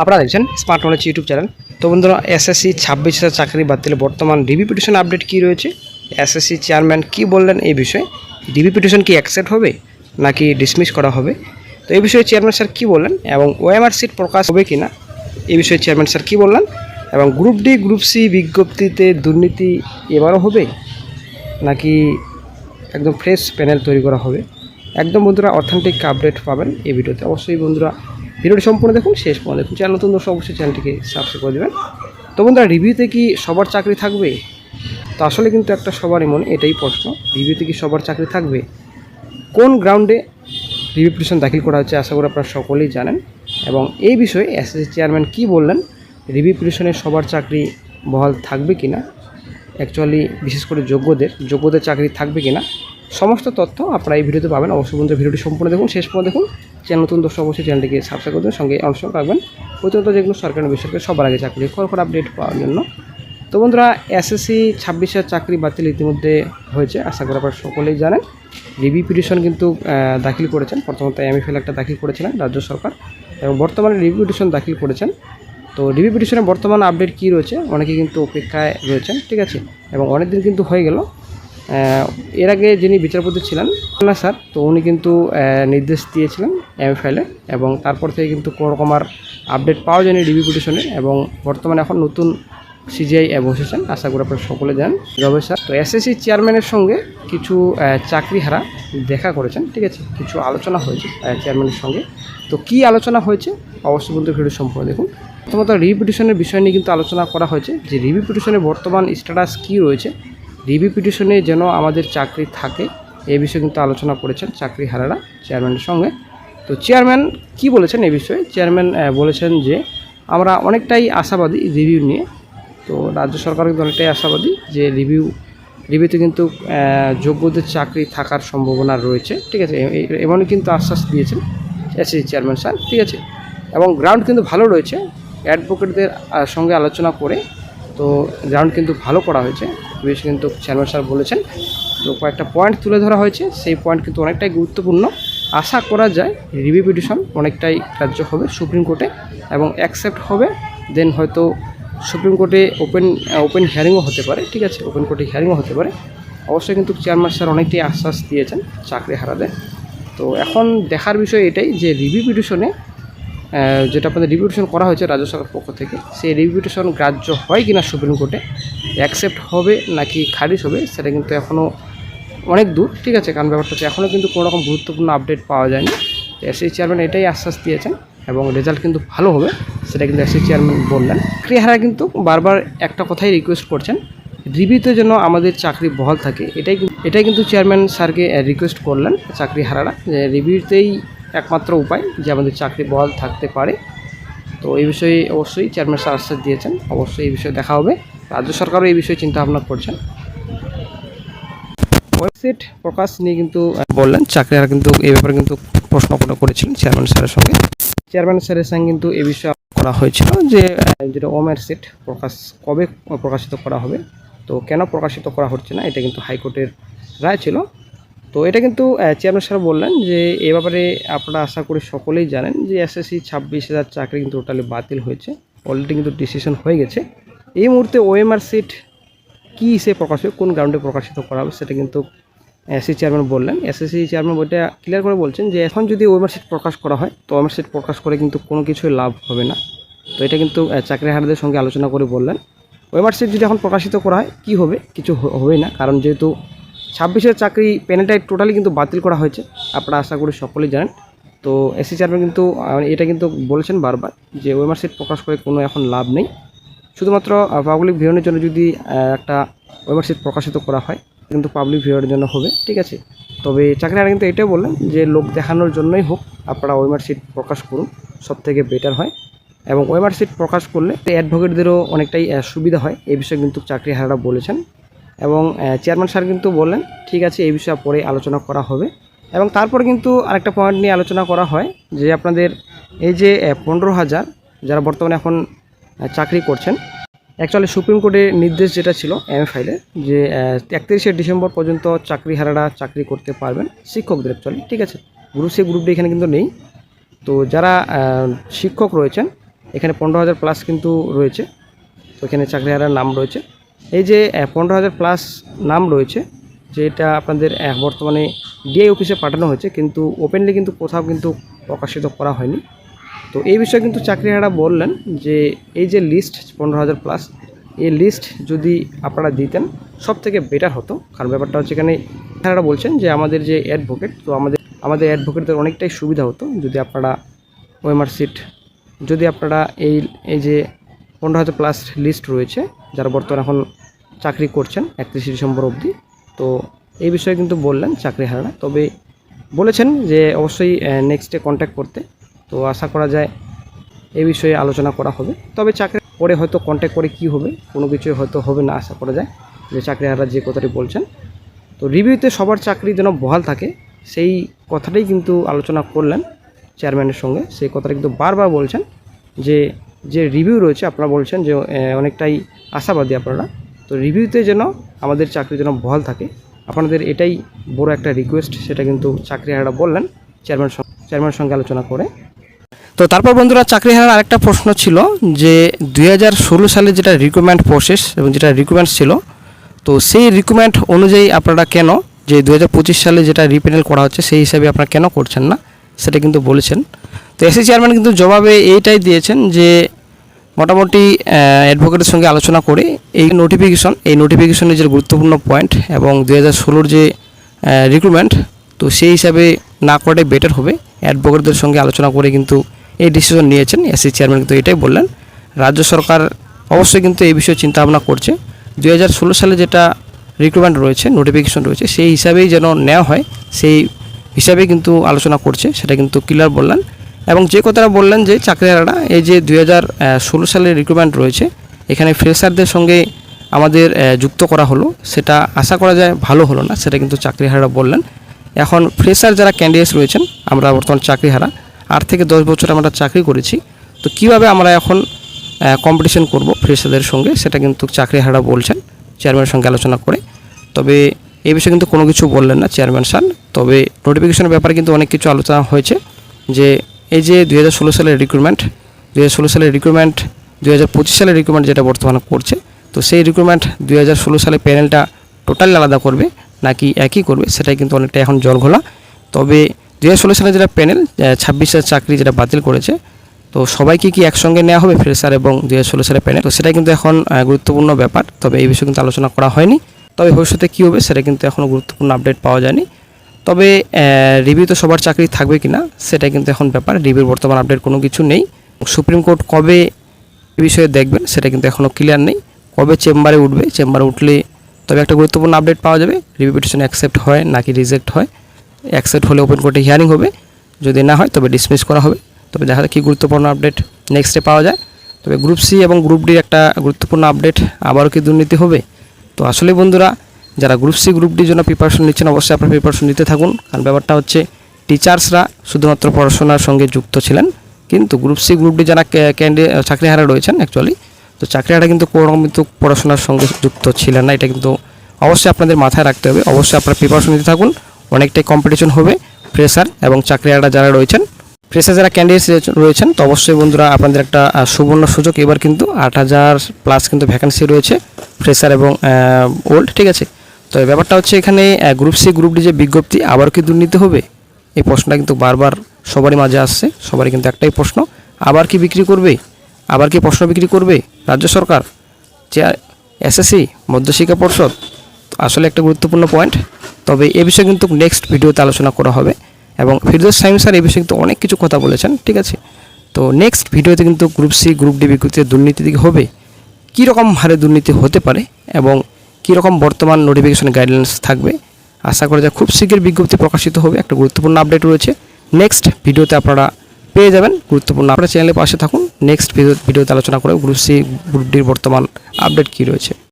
আপনারা দেখছেন smart knowledge YouTube channel তো বন্ধুরা এসএসসি ছাব্বিশ হাজার চাকরি বাতিলে বর্তমান ডিবি পিটিশন আপডেট কী রয়েছে? এসএসসি চেয়ারম্যান কি বললেন এই বিষয়ে? ডিবি পিটিশন কি অ্যাকসেপ্ট হবে নাকি ডিসমিস করা হবে? তো এই বিষয়ে চেয়ারম্যান স্যার কী বললেন এবং ওএমআর সিট প্রকাশ হবে কি না এই বিষয়ে চেয়ারম্যান স্যার কী বললেন? এবং গ্রুপ ডি গ্রুপ সি বিজ্ঞপ্তিতে দুর্নীতি এবারও হবে? নাকি একদম ফ্রেশ প্যানেল তৈরি করা হবে? একদম বন্ধুরা অথেন্টিক আপডেট পাবেন এই ভিডিওতে। অবশ্যই বন্ধুরা ভিডিওটি সম্পূর্ণ দেখুন, শেষ পর্যন্ত দেখুন। চ্যানেল নতুন দর্শক, অবশ্যই চ্যানেলটিকে সাবস্ক্রাইব করে দেবেন। তো বন্ধুরা রিভিউতে কি সবার চাকরি থাকবে? তো আসলে কিন্তু একটা সবারই মনে, এটাই প্রশ্ন। রিভিউতে কি সবার চাকরি থাকবে? কোন গ্রাউন্ডে রিভিউ পিটিশন দাখিল করা হচ্ছে, আশা করি আপনারা সকলেই জানেন। এবং এই বিষয়ে এসএসসি চেয়ারম্যান কি বললেন? রিভিউ পিটিশনে সবার চাকরি বহাল থাকবে কি না অ্যাকচুয়ালি বিশেষ করে যোগ্যদের যোগ্যদের চাকরি থাকবে কি না সমস্ত তথ্য আপনারা এই ভিডিওতে পাবেন। অবশ্যই বন্ধুরা ভিডিওটি সম্পূর্ণ দেখুন। শেষ পর্যন্ত দেখুন। চ্যানেল নতুন দর্শক অবশ্যই চ্যানেলটিকে সাবস্ক্রাইব করবেন সঙ্গে অংশ রাখবেন। প্রতিনিয়ত যেগুলো সরকারি বেসরকারি সবার আগে চাকরি খবর আপডেট পাওয়ার জন্য। তো বন্ধুরা এসএসসি ছাব্বিশের চাকরি বাতিল ইতিমধ্যে হয়েছে। আশা করি আপনারা সকলেই জানেন। রিভিউ পিটিশন কিন্তু দাখিল করেছেন। প্রথমত এমএফএল একটা দাখিল করেছিলেন রাজ্য সরকার। এবং বর্তমানে রিভিউ পিটিশন দাখিল করেছেন। তো ডিবি পিটিশনের বর্তমান আপডেট কী রয়েছে? অনেকে কিন্তু অপেক্ষায় রয়েছেন। ঠিক আছে? এবং অনেক দিন কিন্তু হয়ে গেল। এর আগে যিনি বিচারপতি ছিলেন, না স্যার, তো উনি কিন্তু নির্দেশ দিয়েছিলেন এম ফাইলে এবং তারপর থেকে কিন্তু কোনো রকম আর আপডেট পাওয়া যায়নি ডিবি পিটিশনে এবং বর্তমানে এখন নতুন সিজিআই বসেছেন। আশা করি আপনারা সকলে যান রবে স্যার, তো এসএসসি চেয়ারম্যানের সঙ্গে কিছু চাকরিহারা দেখা করেছেন, ঠিক আছে? কিছু আলোচনা হয়েছে চেয়ারম্যানের সঙ্গে। তো কি আলোচনা হয়েছে, অবশ্যই বন্ধু ভিডিও সম্পূর্ণ দেখুন। প্রথমত রিভিউ পিটিশনের বিষয় নিয়ে কিন্তু আলোচনা করা হয়েছে যে রিভিপিটিশনের বর্তমান স্ট্যাটাস কী রয়েছে রিভিউ পিটিশনে যেন আমাদের চাকরি থাকে, এ বিষয়ে কিন্তু আলোচনা করেছেন চাকরি হারারা চেয়ারম্যানের সঙ্গে। তো চেয়ারম্যান কি বলেছেন এ বিষয়ে? চেয়ারম্যান বলেছেন যে, আমরা অনেকটাই আশাবাদী রিভিউ নিয়ে। তো রাজ্য সরকার কিন্তু অনেকটাই আশাবাদী যে রিভিউ রিভিউতে কিন্তু যোগ্যদের চাকরি থাকার সম্ভাবনা রয়েছে। ঠিক আছে এমনই কিন্তু আশ্বাস দিয়েছেন এসএসসি চেয়ারম্যান স্যার। ঠিক আছে, এবং গ্রাউন্ড কিন্তু ভালো রয়েছে। অ্যাডভোকেটদের সঙ্গে আলোচনা করে তো গ্রাউন্ড কিন্তু ভালো করা হয়েছে। বেশ কিন্তু চেয়ারম্যান স্যার বলেছেন। তো কয়েকটা পয়েন্ট তুলে ধরা হয়েছে। সেই পয়েন্ট কিন্তু অনেকটাই গুরুত্বপূর্ণ। আশা করা যায় রিভিউ পিটিশন অনেকটাই গ্রাহ্য হবে সুপ্রিম কোর্টে এবং অ্যাকসেপ্ট হবে। দেন হয়তো সুপ্রিম কোর্টে ওপেন ওপেন হিয়ারিংও হতে পারে। ঠিক আছে ওপেন কোর্টে হিয়ারিংও হতে পারে। অবশ্যই কিন্তু চেয়ারম্যান স্যার অনেকটাই আশ্বাস দিয়েছেন চাকরি হারাদের তো এখন দেখার বিষয় এটাই যে রিভিউ পিটিশনে যেটা আপনাদের রিভিউটেশন করা হয়েছে রাজ্য সরকার পক্ষ থেকে, সেই রিভিউটেশন গ্রাহ্য হয় কিনা সুপ্রিম কোর্টে অ্যাকসেপ্ট হবে নাকি খারিজ হবে, সেটা কিন্তু এখনও অনেক দূর, ঠিক আছে? কারণ ব্যাপারটা হচ্ছে এখনও কিন্তু কোনো রকম গুরুত্বপূর্ণ আপডেট পাওয়া যায়নি। এসএসি চেয়ারম্যান এটাই আশ্বাস দিয়েছেন এবং রেজাল্ট কিন্তু ভালো হবে, সেটা কিন্তু এসএসি চেয়ারম্যান বললেন। ক্রিয়াহারা কিন্তু বারবার একটা কথাই রিকোয়েস্ট করছেন রিভিউতে যেন আমাদের চাকরি বহাল থাকে, এটাই এটাই কিন্তু চেয়ারম্যান স্যারকে রিকোয়েস্ট করলেন চাকরি হারারা যে রিভিউতেই একমাত্র উপায় যে আমাদের চাকরি বহাল থাকতে পারে। তো এই বিষয়ে অবশ্যই চেয়ারম্যান স্যার আশ্বাস দিয়েছেন। অবশ্যই এই বিষয়ে দেখা হবে। রাজ্য সরকারও এই বিষয়ে চিন্তা ভাবনা করছেন। ওয়েবসাইট প্রকাশ নিয়ে কিন্তু বললেন চাকরিরা কিন্তু এই ব্যাপারে কিন্তু প্রশ্ন করে- করেছিলেন চেয়ারম্যান স্যারের সঙ্গে। চেয়ারম্যান স্যারের সঙ্গে কিন্তু এই বিষয়ে করা হয়েছিল যে যেটা ওমের সেট প্রকাশ, কবে প্রকাশিত করা হবে, তো কেন প্রকাশিত করা হচ্ছে না, এটা কিন্তু হাইকোর্টের রায় ছিল। তো এটা কিন্তু চেয়ারম্যান স্যার বললেন যে এ ব্যাপারে আপনারা আশা করি সকলেই জানেন যে এসএসসি ছাব্বিশ হাজার চাকরি কিন্তু টোটালি বাতিল হয়েছে। অলরেডি কিন্তু ডিসিশন হয়ে গেছে। এই মুহূর্তে ওএমআর সিট কী হিসেবে প্রকাশ কোন গ্রাউন্ডে প্রকাশিত করা হবে সেটা কিন্তু এসসি চেয়ারম্যান বললেন। এসএসসি চেয়ারম্যান বইটা ক্লিয়ার করে বলছেন যে এখন যদি ওয়েমার সিট প্রকাশ করা হয় তো ওয়েমার সিট প্রকাশ করে কিন্তু কোনো কিছুই লাভ হবে না। তো এটা কিন্তু আহ, চাকরিহারাদের সঙ্গে আলোচনা করে বললেন। ওয়েমার সিট যদি এখন প্রকাশিত করা হয় কী হবে? কিছু হবে না। কারণ যেহেতু ছাব্বিশের চাকরি পেনেটাই টোটালি কিন্তু বাতিল করা হয়েছে। আপনারা আশা করি সকলেই জানেন। তো এসি চেয়ারম্যান কিন্তু এটা কিন্তু বলেছেন বারবার যে ওয়েমার সিট প্রকাশ করে কোনো এখন লাভ নেই। শুধুমাত্র পাবলিক ভিউনের জন্য যদি একটা ওয়েবসাইট প্রকাশিত করা হয়, কিন্তু পাবলিক ভিউয়ের জন্য হবে, ঠিক আছে? তবে চাকরিরা কিন্তু এটাই বললেন যে লোক দেখানোর জন্যই হোক, আপনারা ওয়েবসাইট প্রকাশ করুন সব থেকে বেটার হয়। এবং ওয়েবসাইট প্রকাশ করলে অ্যাডভোকেটদেরও অনেকটাই সুবিধা হয় এই বিষয়ে কিন্তু চাকরিহারারা বলেছেন। এবং চেয়ারম্যান স্যার কিন্তু বললেন, ঠিক আছে, এই বিষয়ে পরে আলোচনা করা হবে। এবং তারপর কিন্তু আরেকটা পয়েন্ট নিয়ে আলোচনা করা হয়, যে আপনাদের এই যে পনেরো হাজার যারা বর্তমানে এখন চাকরি করছেন অ্যাকচুয়ালি সুপ্রিম কোর্টের নির্দেশ যেটা ছিল এম ফাইলে যে একত্রিশে ডিসেম্বর পর্যন্ত চাকরিহারারা চাকরি করতে পারবেন, শিক্ষকদের অ্যাকচুয়ালি ঠিক আছে? গ্রুপ সি গ্রুপ এখানে কিন্তু নেই। তো যারা শিক্ষক রয়েছেন, এখানে পনেরো হাজার প্লাস কিন্তু রয়েছে। তো এখানে চাকরি হারার নাম রয়েছে। এই যে পনেরো হাজার প্লাস নাম রয়েছে, যেটা আপনাদের বর্তমানে ডিআই অফিসে পাঠানো হয়েছে, কিন্তু ওপেনলি কিন্তু কোথাও কিন্তু প্রকাশিত করা হয়নি। তো এই বিষয়ে কিন্তু চাকরিহারা বললেন যে, এই যে লিস্ট পনেরো হাজার প্লাস এই লিস্ট যদি আপনারা দিতেন সব থেকে বেটার হতো। কারণ ব্যাপারটা হচ্ছে এখানে চাকরিহারা বলছেন যে, আমাদের যে অ্যাডভোকেট তো আমাদের আমাদের অ্যাডভোকেটদের অনেকটাই সুবিধা হতো যদি আপনারা ওএমআর সিট যদি আপনারা এই এই যে পনেরো হাজার প্লাস লিস্ট রয়েছে, যারা বর্তমানে এখন চাকরি করছেন, একত্রিশে ডিসেম্বর অবধি। তো এই বিষয়ে কিন্তু বললেন চাকরিহারারা তবে বলেছেন যে অবশ্যই নেক্সটে কন্ট্যাক্ট করতে। তো আশা করা যায় এই বিষয়ে আলোচনা করা হবে। তবে চাকরি পরে হয়তো কন্ট্যাক্ট করে কি হবে, কোনো কিছুই হয়তো হবে না আশা করা যায় যে চাকরিহারা যে কথাটি বলছেন। তো রিভিউতে সবার চাকরি যেন বহাল থাকে, সেই কথাটাই কিন্তু আলোচনা করলেন চেয়ারম্যানের সঙ্গে। সেই কথাটা কিন্তু বারবার বলছেন যে যে রিভিউ রয়েছে, আপনারা বলছেন যে অনেকটাই আশাবাদী আপনারা। তো রিভিউতে যেন আমাদের চাকরি যেন বহাল থাকে, আপনাদের এটাই বড় একটা রিকোয়েস্ট সেটা কিন্তু চাকরিহারা বললেন চেয়ারম্যান চেয়ারম্যানের সঙ্গে আলোচনা করে। তো তারপর বন্ধুরা চাকরি হারার আরেকটা প্রশ্ন ছিল যে, দুই হাজার ষোলো সালে যেটা রিক্রুটমেন্ট প্রসেস এবং যেটা রিক্রুটমেন্ট ছিল, তো সেই রিক্রুটমেন্ট অনুযায়ী আপনারা কেন, যে দু হাজার পঁচিশ সালে যেটা রিপেনেল করা হচ্ছে, সেই হিসাবে আপনারা কেন করছেন না, সেটা কিন্তু বলেছেন। তো এসি চেয়ারম্যান কিন্তু জবাবে এইটাই দিয়েছেন যে মোটামুটি অ্যাডভোকেটের সঙ্গে আলোচনা করে। এই নোটিফিকেশন এই নোটিফিকেশনের যে গুরুত্বপূর্ণ পয়েন্ট এবং দু হাজার ষোলোর যে রিক্রুটমেন্ট তো সেই হিসাবে না করাটাই বেটার হবে। অ্যাডভোকেটদের সঙ্গে আলোচনা করে কিন্তু এই ডিসিশন নিয়েছেন এসি চেয়ারম্যান কিন্তু এটাই বললেন। রাজ্য সরকার অবশ্যই কিন্তু এই বিষয়ে চিন্তা ভাবনা করছে। দু হাজার ষোলো সালে যেটা রিক্রুটমেন্ট রয়েছে নোটিফিকেশন রয়েছে, সেই হিসাবেই যেন নেওয়া হয়, সেই হিসাবেই কিন্তু আলোচনা করছে, সেটা কিন্তু ক্লিয়ার বললেন। এবং যে কথাটা বললেন যে চাকরিহারারা এই যে দুই হাজার ষোলো সালের রিক্রুটমেন্ট রয়েছে, এখানে ফ্রেশারদের সঙ্গে আমাদের যুক্ত করা হলো। সেটা আশা করা যায় ভালো হলো না, সেটা কিন্তু চাকরিহারারা বললেন। এখন ফ্রেশার যারা ক্যান্ডিডেটস রয়েছেন, আমরা বর্তমান চাকরিহারা, আট থেকে দশ বছর আমরা চাকরি করেছি। তো কীভাবে আমরা এখন কম্পিটিশন করব ফ্রেশারদের সঙ্গে, সেটা কিন্তু চাকরিহারা বলছেন চেয়ারম্যানের সঙ্গে আলোচনা করে। তবে এই বিষয়ে কিন্তু কোনো কিছু বললেন না চেয়ারম্যান স্যার। তবে নোটিফিকেশনের ব্যাপারে কিন্তু অনেক কিছু আলোচনা হয়েছে, যে এই যে দুই হাজার ষোলো সালের রিক্রুটমেন্ট দুই হাজার ষোলো সালের রিক্রুটমেন্ট দুই হাজার পঁচিশ সালের রিক্রুটমেন্ট যেটা বর্তমানে করছে, তো সেই রিক্রুটমেন্ট দুই হাজার ষোলো সালে প্যানেলটা টোটালি আলাদা করবে, নাকি একই করবে, সেটাই কিন্তু অনেকটা এখন জল ঘোলা তবে দুই হাজার ষোলো সালে যেটা প্যানেল ছাব্বিশ হাজার চাকরি যেটা বাতিল করেছে, তো সবাইকে কি একসঙ্গে নেওয়া হবে ফ্রেশার এবং দুই সালের প্যানেল তো সেটা কিন্তু এখন গুরুত্বপূর্ণ ব্যাপার, তবে এই বিষয়ে কিন্তু আলোচনা করা হয়নি। তবে ভবিষ্যতে কী হবে, সেটা কিন্তু এখনও গুরুত্বপূর্ণ আপডেট পাওয়া যায়নি। তবে রিভিউ তো সবার চাকরি থাকবে কি না সেটা কিন্তু এখন ব্যাপার। রিভিউর বর্তমান আপডেট কোনো কিছু নেই। সুপ্রিম কোর্ট কবে এ বিষয়ে দেখবেন, সেটা কিন্তু এখনও ক্লিয়ার নেই। কবে চেম্বারে উঠবে, চেম্বারে উঠলে তবে একটা গুরুত্বপূর্ণ আপডেট পাওয়া যাবে। রিভিউ পিটিশন অ্যাকসেপ্ট হয় নাকি রিজেক্ট হয় অ্যাকসেপ্ট হলে ওপেন কোর্টে হিয়ারিং হবে। যদি না হয়, তবে ডিসমিস করা হবে। তবে দেখা যায় কী গুরুত্বপূর্ণ আপডেট নেক্সটে পাওয়া যায়। তবে গ্রুপ সি এবং গ্রুপ ডির একটা গুরুত্বপূর্ণ আপডেট আবারও কি দুর্নীতি হবে? তো আসলে বন্ধুরা যারা গ্রুপ সি গ্রুপ ডির জন্য প্রিপারেশন নিচ্ছেন, অবশ্যই আপনারা প্রিপারেশন নিতে থাকুন। কারণ ব্যাপারটা হচ্ছে টিচার্সরা শুধুমাত্র পড়াশোনার সঙ্গে যুক্ত ছিলেন, কিন্তু গ্রুপ সি গ্রুপ ডি যারা ক্যান্ডি চাকরিহারা রয়েছেন অ্যাকচুয়ালি তো চাকরিহারা কিন্তু কোনো কিন্তু পড়াশোনার সঙ্গে যুক্ত ছিলেন না, এটা কিন্তু অবশ্যই আপনাদের মাথায় রাখতে হবে। অবশ্যই আপনারা প্রিপারেশন নিতে থাকুন, অনেকটাই কম্পিটিশন হবে ফ্রেশার এবং চাকরিহারা যারা রয়েছেন ফ্রেশার যারা ক্যান্ডিডেট রয়েছেন, তো অবশ্যই বন্ধুরা আপনাদের একটা সুবর্ণ সুযোগ। এবার কিন্তু আট হাজার প্লাস কিন্তু ভ্যাকেন্সি রয়েছে ফ্রেশার এবং ওল্ড ঠিক আছে? তো ব্যাপারটা হচ্ছে এখানে গ্রুপ সি গ্রুপ ডি যে বিজ্ঞপ্তি আবার কি দুর্নীতি হবে। এই প্রশ্নটা কিন্তু বারবার সবারই মাঝে আসছে, সবারই কিন্তু একটাই প্রশ্ন। আবার কি বিক্রি করবে? আবার কি প্রশ্ন বিক্রি করবে? রাজ্য সরকার? যে এসএসসি মধ্যশিক্ষা পর্ষদ? আসলে একটা গুরুত্বপূর্ণ পয়েন্ট তবে এ বিষয়ে কিন্তু নেক্সট ভিডিওতে আলোচনা করা হবে। এবং ফিরদোস সাইম স্যার এই বিষয়ে কিন্তু অনেক কিছু কথা বলেছেন, ঠিক আছে? তো নেক্সট ভিডিওতে কিন্তু গ্রুপ সি গ্রুপ ডি বিজ্ঞপ্তিতে দুর্নীতি দিকে হবে। কী হারে দুর্নীতি হতে পারে? এবং কী রকম বর্তমান নোটিফিকেশন গাইডলাইন্স থাকবে? আশা করা যায় খুব শীঘ্র বিজ্ঞপ্তি প্রকাশিত হবে। একটা গুরুত্বপূর্ণ আপডেট রয়েছে। নেক্সট ভিডিওতে আপনারা পেয়ে যাবেন গুরুত্বপূর্ণ আপনারা চ্যানেলের পাশে থাকুন। নেক্সট ভিডিওতে আলোচনা করে গ্রুপ সি গ্রুপ বর্তমান আপডেট কী রয়েছে।